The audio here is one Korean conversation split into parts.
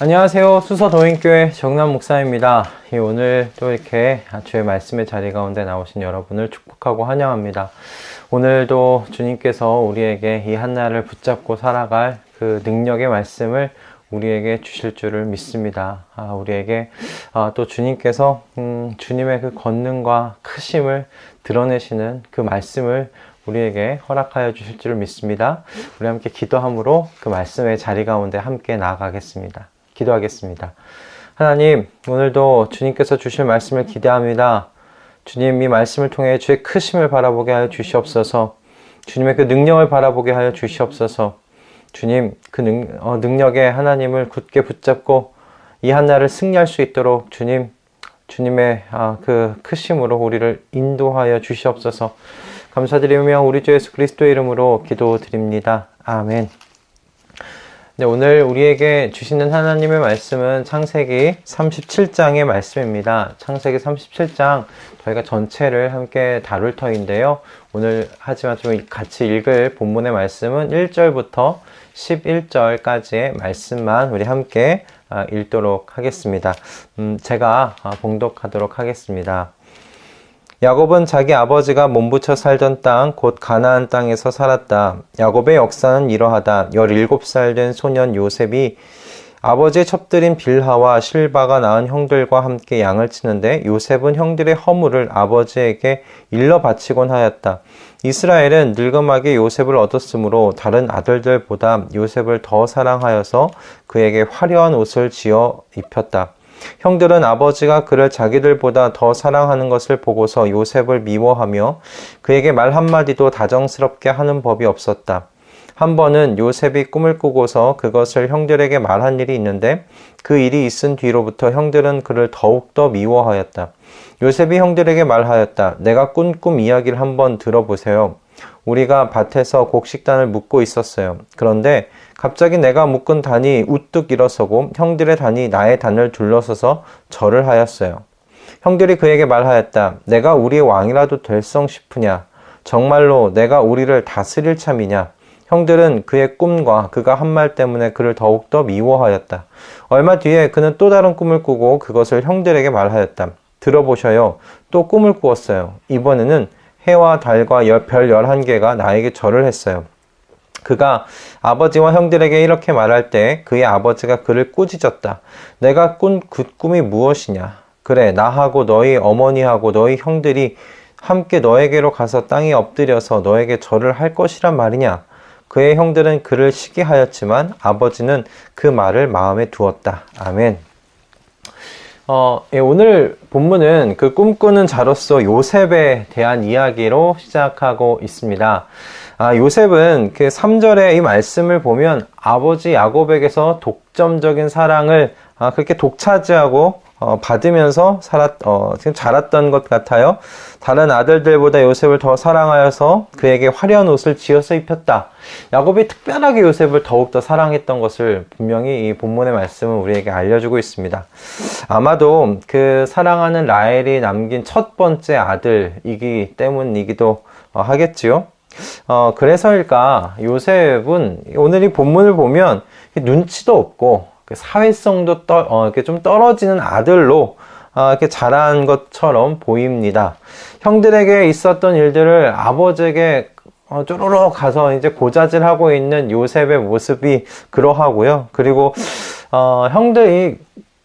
안녕하세요. 수서도인교회 정남 목사입니다. 예, 오늘 또 이렇게 주의 말씀의 자리 가운데 나오신 여러분을 축복하고 환영합니다. 오늘도 주님께서 우리에게 이 한날을 붙잡고 살아갈 그 능력의 말씀을 우리에게 주실 줄을 믿습니다. 아, 우리에게 아, 또 주님께서 음, 주님의 그 권능과 크심을 드러내시는 그 말씀을 우리에게 허락하여 주실 줄을 믿습니다. 우리 함께 기도함으로 그 말씀의 자리 가운데 함께 나아가겠습니다. 기도하겠습니다. 하나님, 오늘도 주님께서 주실 말씀을 기대합니다. 주님 이 말씀을 통해 주의 크심을 바라보게 하여 주시옵소서. 주님의 그 능력을 바라보게 하여 주시옵소서. 주님 그 능, 어, 능력에 하나님을 굳게 붙잡고 이 한날을 승리할 수 있도록 주님 주님의 아, 그 크심으로 우리를 인도하여 주시옵소서. 감사드리며 우리 주 예수 그리스도의 이름으로 기도드립니다. 아멘. 네, 오늘 우리에게 주시는 하나님의 말씀은 창세기 37장의 말씀입니다. 창세기 37장 저희가 전체를 함께 다룰 터인데요. 오늘 하지만 좀 같이 읽을 본문의 말씀은 1절부터 11절까지의 말씀만 우리 함께 아, 읽도록 하겠습니다. 음, 제가 아, 봉독하도록 하겠습니다. 야곱은 자기 아버지가 몸부쳐 살던 땅, 곧 가나안 땅에서 살았다. 야곱의 역사는 이러하다. 17살 된 소년 요셉이 아버지의 첩들인 빌하와 실바가 낳은 형들과 함께 양을 치는데 요셉은 형들의 허물을 아버지에게 일러 바치곤 하였다. 이스라엘은 늙음하게 요셉을 얻었으므로 다른 아들들보다 요셉을 더 사랑하여서 그에게 화려한 옷을 지어 입혔다. 형들은 아버지가 그를 자기들보다 더 사랑하는 것을 보고서 요셉을 미워하며 그에게 말 한마디도 다정스럽게 하는 법이 없었다. 한 번은 요셉이 꿈을 꾸고서 그것을 형들에게 말한 일이 있는데 그 일이 있은 뒤로부터 형들은 그를 더욱더 미워하였다. 요셉이 형들에게 말하였다. 내가 꾼 꿈 이야기를 한번 들어보세요. 우리가 밭에서 곡식단을 묶고 있었어요. 그런데 갑자기 내가 묶은 단이 우뚝 일어서고 형들의 단이 나의 단을 둘러서서 절을 하였어요. 형들이 그에게 말하였다. 내가 우리의 왕이라도 될성 싶으냐? 정말로 내가 우리를 다스릴 참이냐? 형들은 그의 꿈과 그가 한 말 때문에 그를 더욱더 미워하였다. 얼마 뒤에 그는 또 다른 꿈을 꾸고 그것을 형들에게 말하였다. 들어보셔요. 또 꿈을 꾸었어요. 이번에는 해와 달과 별 11개가 나에게 절을 했어요. 그가 아버지와 형들에게 이렇게 말할 때 그의 아버지가 그를 꾸짖었다. 내가 꾼 그 꿈이 무엇이냐? 그래, 나하고 너희 어머니하고 너희 형들이 함께 너에게로 가서 땅에 엎드려서 너에게 절을 할 것이란 말이냐? 그의 형들은 그를 시기하였지만 아버지는 그 말을 마음에 두었다. 아멘. 어, 예, 오늘 본문은 그 꿈꾸는 자로서 요셉에 대한 이야기로 시작하고 있습니다. 아, 요셉은 그 3절의 이 말씀을 보면 아버지 야곱에게서 독점적인 사랑을 아, 그렇게 독차지하고 어, 받으면서 살았, 어, 자랐던 것 같아요. 다른 아들들보다 요셉을 더 사랑하여서 그에게 화려한 옷을 지어서 입혔다. 야곱이 특별하게 요셉을 더욱더 사랑했던 것을 분명히 이 본문의 말씀은 우리에게 알려주고 있습니다. 아마도 그 사랑하는 라헬이 남긴 첫 번째 아들이기 때문이기도 어, 하겠지요. 어, 그래서일까 요셉은 오늘 이 본문을 보면 눈치도 없고 그 사회성도 떠, 어, 이렇게 좀 떨어지는 아들로 어, 이렇게 자란 것처럼 보입니다. 형들에게 있었던 일들을 아버지에게 어, 쪼로록 가서 이제 고자질하고 있는 요셉의 모습이 그러하고요. 그리고 어, 형들이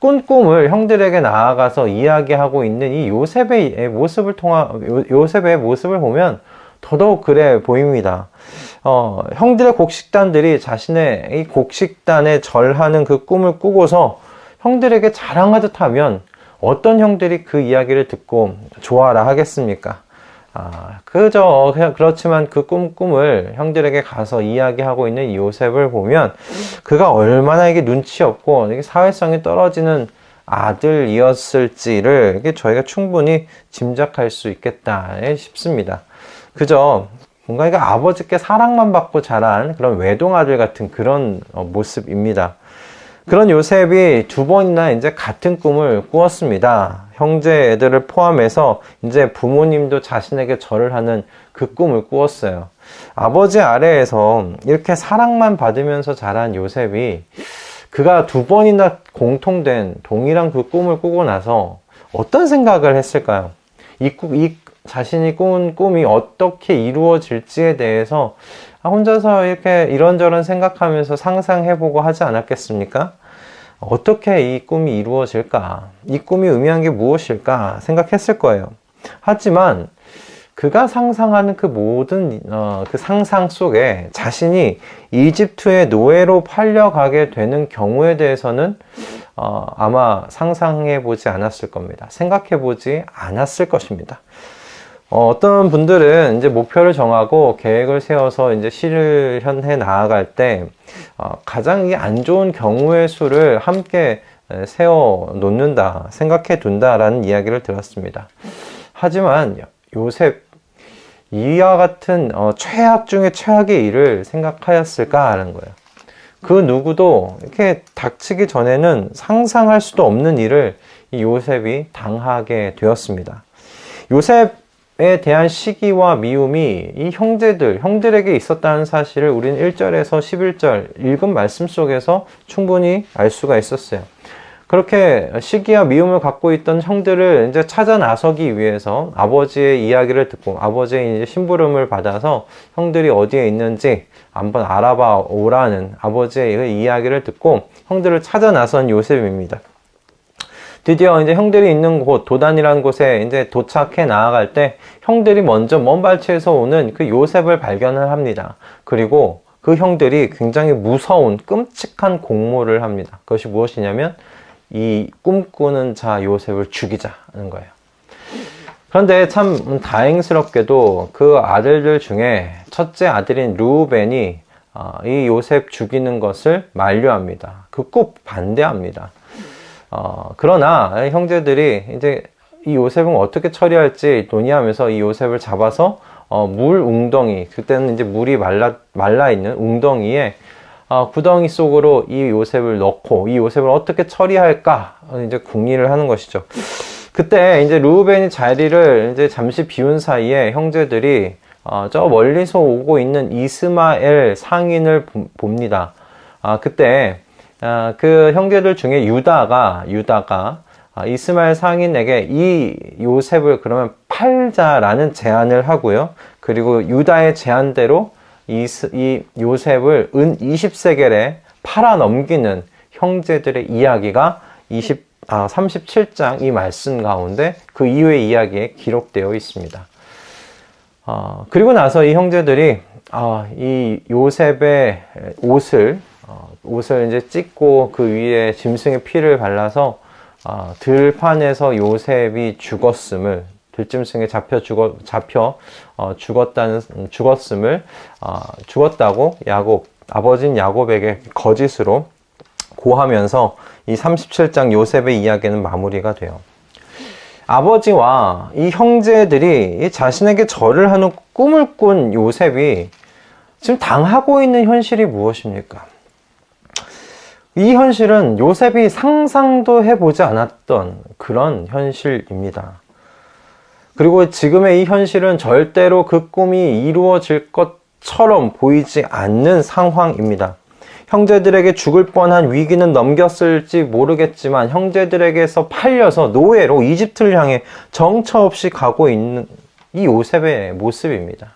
꾼 꿈을 형들에게 나아가서 이야기하고 있는 이 요셉의 모습을 통한 요셉의 모습을 보면 더더욱 그래 보입니다. 어, 형들의 곡식단들이 자신의 이 곡식단에 절하는 그 꿈을 꾸고서 형들에게 자랑하듯 하면 어떤 형들이 그 이야기를 듣고 좋아라 하겠습니까? 아, 그저 그렇지만 그 꿈, 꿈을 형들에게 가서 이야기하고 있는 요셉을 보면 그가 얼마나 이게 눈치 없고 이게 사회성이 떨어지는 아들이었을지를 이게 저희가 충분히 짐작할 수 있겠다 싶습니다. 그저 뭔가 이게 아버지께 사랑만 받고 자란 그런 외동아들 같은 그런 어, 모습입니다. 그런 요셉이 두 번이나 이제 같은 꿈을 꾸었습니다. 형제 애들을 포함해서 이제 부모님도 자신에게 절을 하는 그 꿈을 꾸었어요. 아버지 아래에서 이렇게 사랑만 받으면서 자란 요셉이 그가 두 번이나 공통된 동일한 그 꿈을 꾸고 나서 어떤 생각을 했을까요? 이, 꿈, 이 자신이 꾼 꿈이 어떻게 이루어질지에 대해서 혼자서 이렇게 이런저런 생각하면서 상상해보고 하지 않았겠습니까? 어떻게 이 꿈이 이루어질까? 이 꿈이 의미한 게 무엇일까? 생각했을 거예요. 하지만 그가 상상하는 그 모든 어, 그 상상 속에 자신이 이집트의 노예로 팔려가게 되는 경우에 대해서는 어, 아마 상상해 보지 않았을 겁니다. 생각해 보지 않았을 것입니다. 어, 떤 분들은 이제 목표를 정하고 계획을 세워서 이제 실현해 나아갈 때 어, 가장 안 좋은 경우의 수를 함께 세워 놓는다, 생각해 둔다라는 이야기를 들었습니다. 하지만 요셉 이와 같은 어, 최악 중에 최악의 일을 생각하였을까라는 거예요. 그 누구도 이렇게 닥치기 전에는 상상할 수도 없는 일을 이 요셉이 당하게 되었습니다. 요셉 에 대한 시기와 미움이 이 형제들, 형들에게 있었다는 사실을 우리는 1절에서 11절 읽은 말씀 속에서 충분히 알 수가 있었어요. 그렇게 시기와 미움을 갖고 있던 형들을 이제 찾아 나서기 위해서 아버지의 이야기를 듣고 아버지의 이제 심부름을 받아서 형들이 어디에 있는지 한번 알아봐 오라는 아버지의 그 이야기를 듣고 형들을 찾아 나선 요셉입니다. 드디어 이제 형들이 있는 곳, 도단이라는 곳에 이제 도착해 나아갈 때 형들이 먼저 먼 발치에서 오는 그 요셉을 발견을 합니다. 그리고 그 형들이 굉장히 무서운 끔찍한 공모를 합니다. 그것이 무엇이냐면 이 꿈꾸는 자 요셉을 죽이자는 거예요. 그런데 참 다행스럽게도 그 아들들 중에 첫째 아들인 루벤이 어, 이 요셉 죽이는 것을 만류합니다. 극구 반대합니다. 어, 그러나 형제들이 이제 이 요셉은 어떻게 처리할지 논의하면서 이 요셉을 잡아서 어, 물 웅덩이 그때는 이제 물이 말라 말라 있는 웅덩이에 어, 구덩이 속으로 이 요셉을 넣고 이 요셉을 어떻게 처리할까 이제 궁리를 하는 것이죠. 그때 이제 루벤이 자리를 이제 잠시 비운 사이에 형제들이 어, 저 멀리서 오고 있는 이스마엘 상인을 봅니다. 아, 그때 아, 그 형제들 중에 유다가 유다가 아, 이스마엘 상인에게 이 요셉을 그러면 팔자라는 제안을 하고요. 그리고 유다의 제안대로 이, 이 요셉을 은 20세겔에 팔아 넘기는 형제들의 이야기가 20, 아, 37장 이 말씀 가운데 그 이후의 이야기에 기록되어 있습니다. 어, 그리고 나서 이 형제들이 어, 이 요셉의 옷을 어, 옷을 이제 찢고 그 위에 짐승의 피를 발라서 어, 들판에서 요셉이 죽었음을 들짐승에 잡혀 죽어 잡혀 어, 죽었다는 죽었음을 어, 죽었다고 야곱 아버진 야곱에게 거짓으로 고하면서 이 37장 요셉의 이야기는 마무리가 돼요. 아버지와 이 형제들이 이 자신에게 절을 하는 꿈을 꾼 요셉이 지금 당하고 있는 현실이 무엇입니까? 이 현실은 요셉이 상상도 해보지 않았던 그런 현실입니다. 그리고 지금의 이 현실은 절대로 그 꿈이 이루어질 것처럼 보이지 않는 상황입니다. 형제들에게 죽을 뻔한 위기는 넘겼을지 모르겠지만 형제들에게서 팔려서 노예로 이집트를 향해 정처 없이 가고 있는 이 요셉의 모습입니다.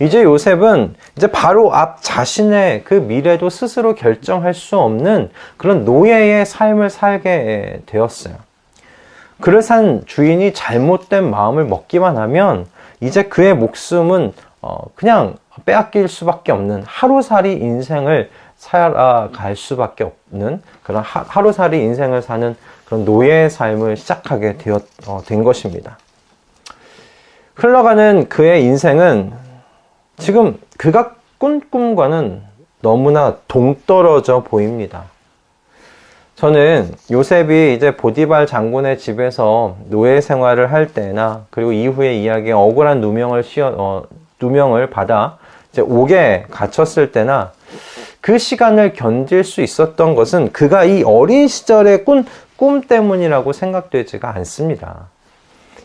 이제 요셉은 이제 바로 앞 자신의 그 미래도 스스로 결정할 수 없는 그런 노예의 삶을 살게 되었어요. 그를 산 주인이 잘못된 마음을 먹기만 하면 이제 그의 목숨은 어 그냥 빼앗길 수밖에 없는 하루살이 인생을 살아갈 수밖에 없는 그런 하루살이 인생을 사는 그런 노예의 삶을 시작하게 되었, 어, 된 것입니다. 흘러가는 그의 인생은 지금 그가 꾼 꿈과는 너무나 동떨어져 보입니다. 저는 요셉이 이제 보디발 장군의 집에서 노예 생활을 할 때나 그리고 이후에 이야기에 억울한 누명을 씌어 어, 누명을 받아 이제 옥에 갇혔을 때나 그 시간을 견딜 수 있었던 것은 그가 이 어린 시절의 꿈, 꿈 때문이라고 생각되지가 않습니다.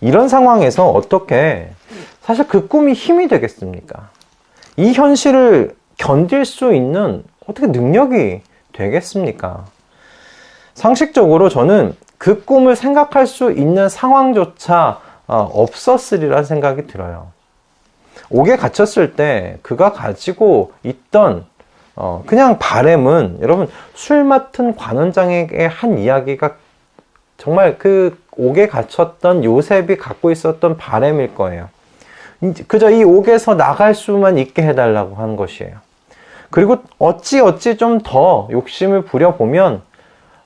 이런 상황에서 어떻게 사실 그 꿈이 힘이 되겠습니까? 이 현실을 견딜 수 있는 어떻게 능력이 되겠습니까? 상식적으로 저는 그 꿈을 생각할 수 있는 상황조차 어, 없었으리라 생각이 들어요. 옥에 갇혔을 때 그가 가지고 있던 어, 그냥 바램은 여러분 술 맡은 관원장에게 한 이야기가 정말 그 옥에 갇혔던 요셉이 갖고 있었던 바램일 거예요. 그저 이 옥에서 나갈 수만 있게 해달라고 하는 것이에요. 그리고 어찌 어찌 좀 더 욕심을 부려보면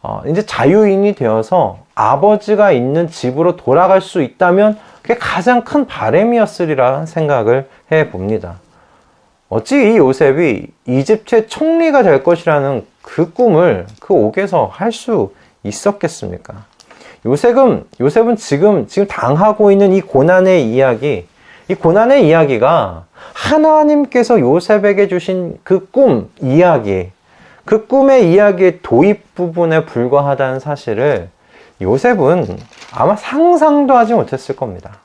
어, 이제 자유인이 되어서 아버지가 있는 집으로 돌아갈 수 있다면 그게 가장 큰 바램이었으리라 생각을 해 봅니다. 어찌 이 요셉이 이집트의 총리가 될 것이라는 그 꿈을 그 옥에서 할 수 있었겠습니까? 요셉은 요셉은 지금 지금 당하고 있는 이 고난의 이야기, 이 고난의 이야기가 하나님께서 요셉에게 주신 그 꿈 이야기, 그 꿈의 이야기의 도입 부분에 불과하다는 사실을 요셉은 아마 상상도 하지 못했을 겁니다.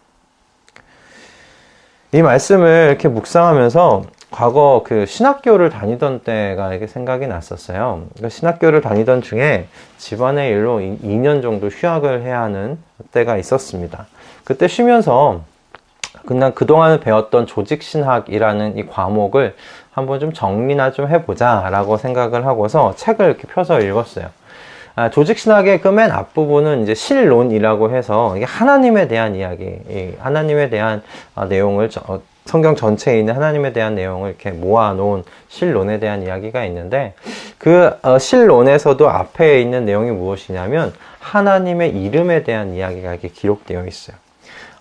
이 말씀을 이렇게 묵상하면서 과거 그 신학교를 다니던 때가 이게 생각이 났었어요. 그 신학교를 다니던 중에 집안의 일로 2년 정도 휴학을 해야 하는 때가 있었습니다. 그때 쉬면서 그냥 그동안 배웠던 조직신학이라는 이 과목을 한번 좀 정리나 좀 해보자 라고 생각을 하고서 책을 이렇게 펴서 읽었어요. 아, 조직신학의 그 맨 앞부분은 이제 실론이라고 해서 이게 하나님에 대한 이야기, 하나님에 대한 아, 내용을 저, 어, 성경 전체에 있는 하나님에 대한 내용을 이렇게 모아놓은 실론에 대한 이야기가 있는데 그 어, 실론에서도 앞에 있는 내용이 무엇이냐면 하나님의 이름에 대한 이야기가 이렇게 기록되어 있어요.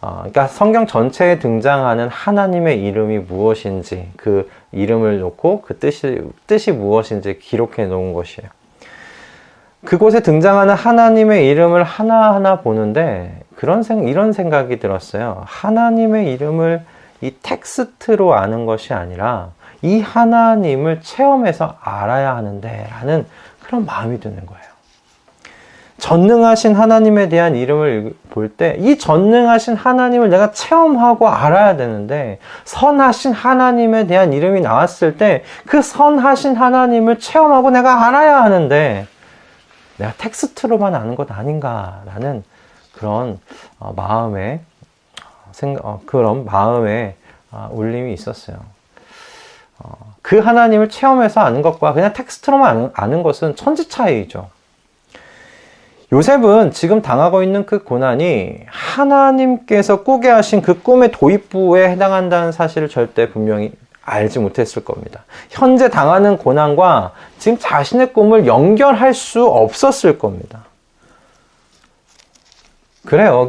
어, 그러니까 성경 전체에 등장하는 하나님의 이름이 무엇인지 그 이름을 놓고 그 뜻이 뜻이 무엇인지 기록해 놓은 것이에요. 그곳에 등장하는 하나님의 이름을 하나하나 보는데 그런 생 이런 생각이 들었어요. 하나님의 이름을 이 텍스트로 아는 것이 아니라 이 하나님을 체험해서 알아야 하는데 라는 그런 마음이 드는 거예요. 전능하신 하나님에 대한 이름을 볼 때 이 전능하신 하나님을 내가 체험하고 알아야 되는데 선하신 하나님에 대한 이름이 나왔을 때 그 선하신 하나님을 체험하고 내가 알아야 하는데 내가 텍스트로만 아는 것 아닌가라는 그런 어, 마음의 생각, 어, 그런 마음의 어, 울림이 있었어요. 어, 그 하나님을 체험해서 아는 것과 그냥 텍스트로만 아는 것은 천지 차이죠. 요셉은 지금 당하고 있는 그 고난이 하나님께서 꾸게 하신 그 꿈의 도입부에 해당한다는 사실을 절대 분명히 알지 못했을 겁니다. 현재 당하는 고난과 지금 자신의 꿈을 연결할 수 없었을 겁니다. 그래요.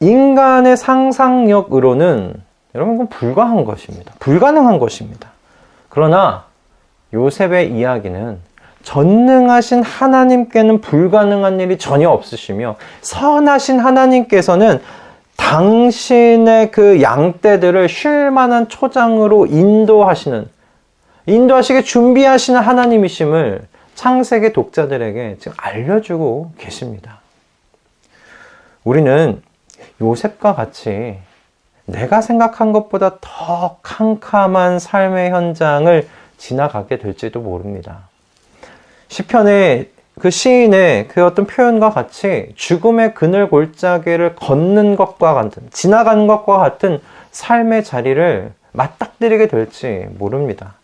인간의 상상력으로는 여러분 그건 불가한 것입니다. 불가능한 것입니다. 그러나 요셉의 이야기는 전능하신 하나님께는 불가능한 일이 전혀 없으시며 선하신 하나님께서는 당신의 그 양떼들을 쉴 만한 초장으로 인도하시는 인도하시게 준비하시는 하나님이심을 창세기 독자들에게 지금 알려주고 계십니다. 우리는 요셉과 같이 내가 생각한 것보다 더 캄캄한 삶의 현장을 지나가게 될지도 모릅니다. 시편의 그 시인의 그 어떤 표현과 같이 죽음의 그늘 골짜기를 걷는 것과 같은, 지나가는 것과 같은 삶의 자리를 맞닥뜨리게 될지 모릅니다.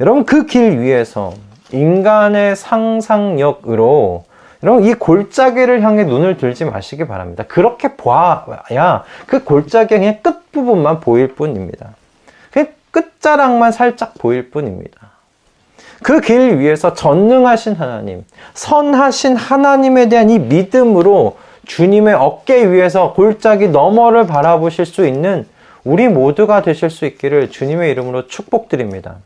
여러분, 그 길 위에서 인간의 상상력으로 여러분, 이 골짜기를 향해 눈을 들지 마시기 바랍니다. 그렇게 봐야 그 골짜기의 끝부분만 보일 뿐입니다. 그 끝자락만 살짝 보일 뿐입니다. 그 길 위에서 전능하신 하나님, 선하신 하나님에 대한 이 믿음으로 주님의 어깨 위에서 골짜기 너머를 바라보실 수 있는 우리 모두가 되실 수 있기를 주님의 이름으로 축복드립니다.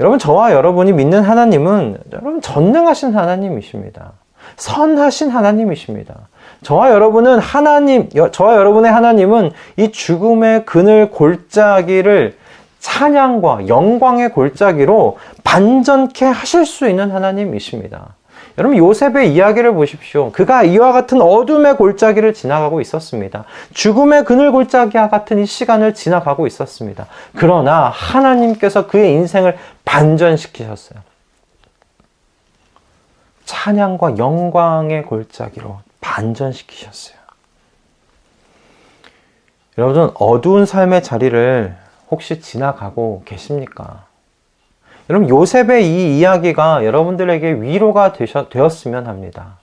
여러분, 저와 여러분이 믿는 하나님은 여러분 전능하신 하나님이십니다. 선하신 하나님이십니다. 저와 여러분은 하나님, 저와 여러분의 하나님은 이 죽음의 그늘 골짜기를 찬양과 영광의 골짜기로 반전케 하실 수 있는 하나님이십니다. 여러분 요셉의 이야기를 보십시오. 그가 이와 같은 어둠의 골짜기를 지나가고 있었습니다. 죽음의 그늘 골짜기와 같은 이 시간을 지나가고 있었습니다. 그러나 하나님께서 그의 인생을 반전시키셨어요. 찬양과 영광의 골짜기로 반전시키셨어요. 여러분, 어두운 삶의 자리를 혹시 지나가고 계십니까? 여러분, 요셉의 이 이야기가 여러분들에게 위로가 되셨, 되었으면 합니다.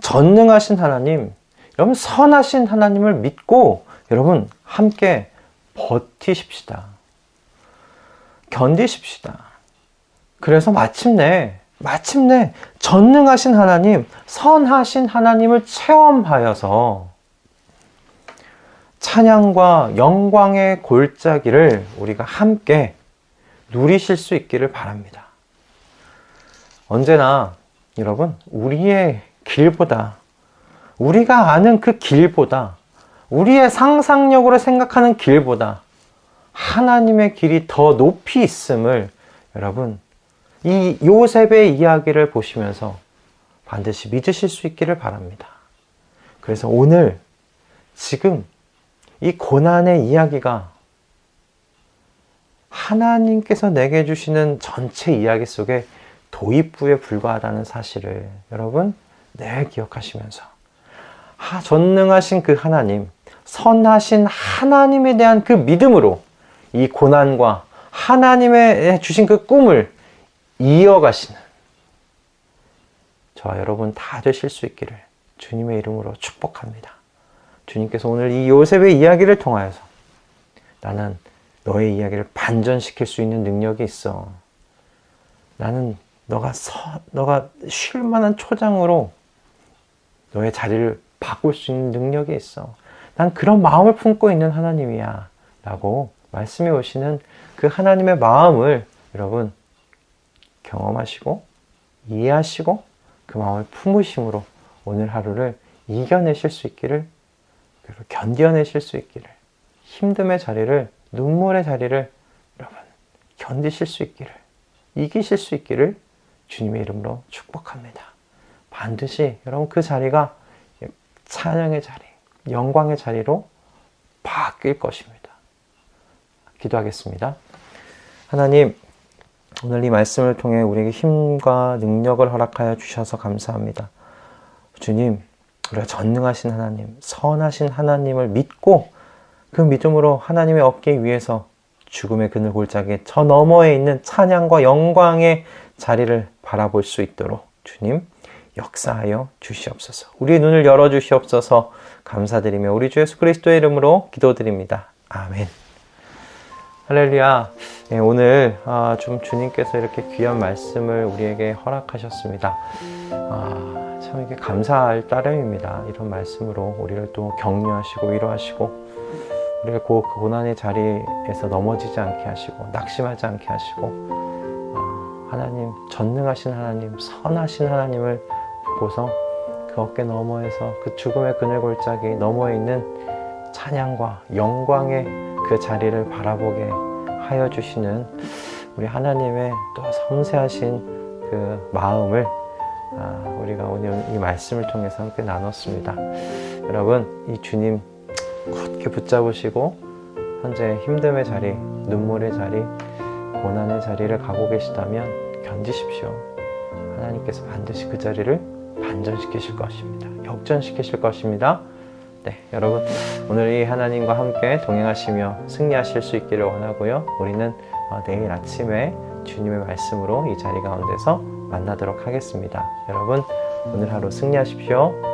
전능하신 하나님, 여러분, 선하신 하나님을 믿고 여러분, 함께 버티십시다. 견디십시다. 그래서 마침내, 마침내 전능하신 하나님, 선하신 하나님을 체험하여서 찬양과 영광의 골짜기를 우리가 함께 누리실 수 있기를 바랍니다. 언제나 여러분, 우리의 길보다, 우리가 아는 그 길보다, 우리의 상상력으로 생각하는 길보다 하나님의 길이 더 높이 있음을 여러분, 이 요셉의 이야기를 보시면서 반드시 믿으실 수 있기를 바랍니다. 그래서 오늘, 지금 이 고난의 이야기가 하나님께서 내게 주시는 전체 이야기 속에 도입부에 불과하다는 사실을 여러분 늘 기억하시면서 하, 전능하신 그 하나님, 선하신 하나님에 대한 그 믿음으로 이 고난과 하나님의 주신 그 꿈을 이어가시는 저와 여러분 다 되실 수 있기를 주님의 이름으로 축복합니다. 주님께서 오늘 이 요셉의 이야기를 통하여서 나는 너의 이야기를 반전시킬 수 있는 능력이 있어. 나는 너가 서, 너가 쉴 만한 초장으로 너의 자리를 바꿀 수 있는 능력이 있어. 난 그런 마음을 품고 있는 하나님이야. 라고 말씀해 오시는 그 하나님의 마음을 여러분 경험하시고 이해하시고 그 마음을 품으심으로 오늘 하루를 이겨내실 수 있기를 그리고 견뎌내실 수 있기를 힘듦의 자리를 눈물의 자리를 여러분 견디실 수 있기를 이기실 수 있기를 주님의 이름으로 축복합니다. 반드시 여러분 그 자리가 찬양의 자리, 영광의 자리로 바뀔 것입니다. 기도하겠습니다. 하나님, 오늘 이 말씀을 통해 우리에게 힘과 능력을 허락하여 주셔서 감사합니다. 주님, 우리가 전능하신 하나님, 선하신 하나님을 믿고 그 믿음으로 하나님의 어깨 위에서 죽음의 그늘 골짜기 저 너머에 있는 찬양과 영광의 자리를 바라볼 수 있도록 주님 역사하여 주시옵소서. 우리의 눈을 열어 주시옵소서. 감사드리며 우리 주 예수 그리스도의 이름으로 기도드립니다. 아멘. 할렐루야. 네, 오늘 아, 좀 주님께서 이렇게 귀한 말씀을 우리에게 허락하셨습니다. 아, 참 이게 감사할 따름입니다. 이런 말씀으로 우리를 또 격려하시고 위로하시고 우리가 그 고난의 자리에서 넘어지지 않게 하시고 낙심하지 않게 하시고 아, 하나님 전능하신 하나님 선하신 하나님을 보고서 그 어깨 너머에서 그 죽음의 그늘 골짜기 너머에 있는 찬양과 영광의 그 자리를 바라보게 하여 주시는 우리 하나님의 또 섬세하신 그 마음을 아, 우리가 오늘 이 말씀을 통해서 함께 나눴습니다. 여러분, 이 주님 굳게 붙잡으시고 현재 힘듦의 자리, 눈물의 자리, 고난의 자리를 가고 계시다면 견디십시오. 하나님께서 반드시 그 자리를 반전시키실 것입니다. 역전시키실 것입니다. 네, 여러분 오늘 이 하나님과 함께 동행하시며 승리하실 수 있기를 원하고요. 우리는 어, 내일 아침에 주님의 말씀으로 이 자리 가운데서 만나도록 하겠습니다. 여러분 오늘 하루 승리하십시오.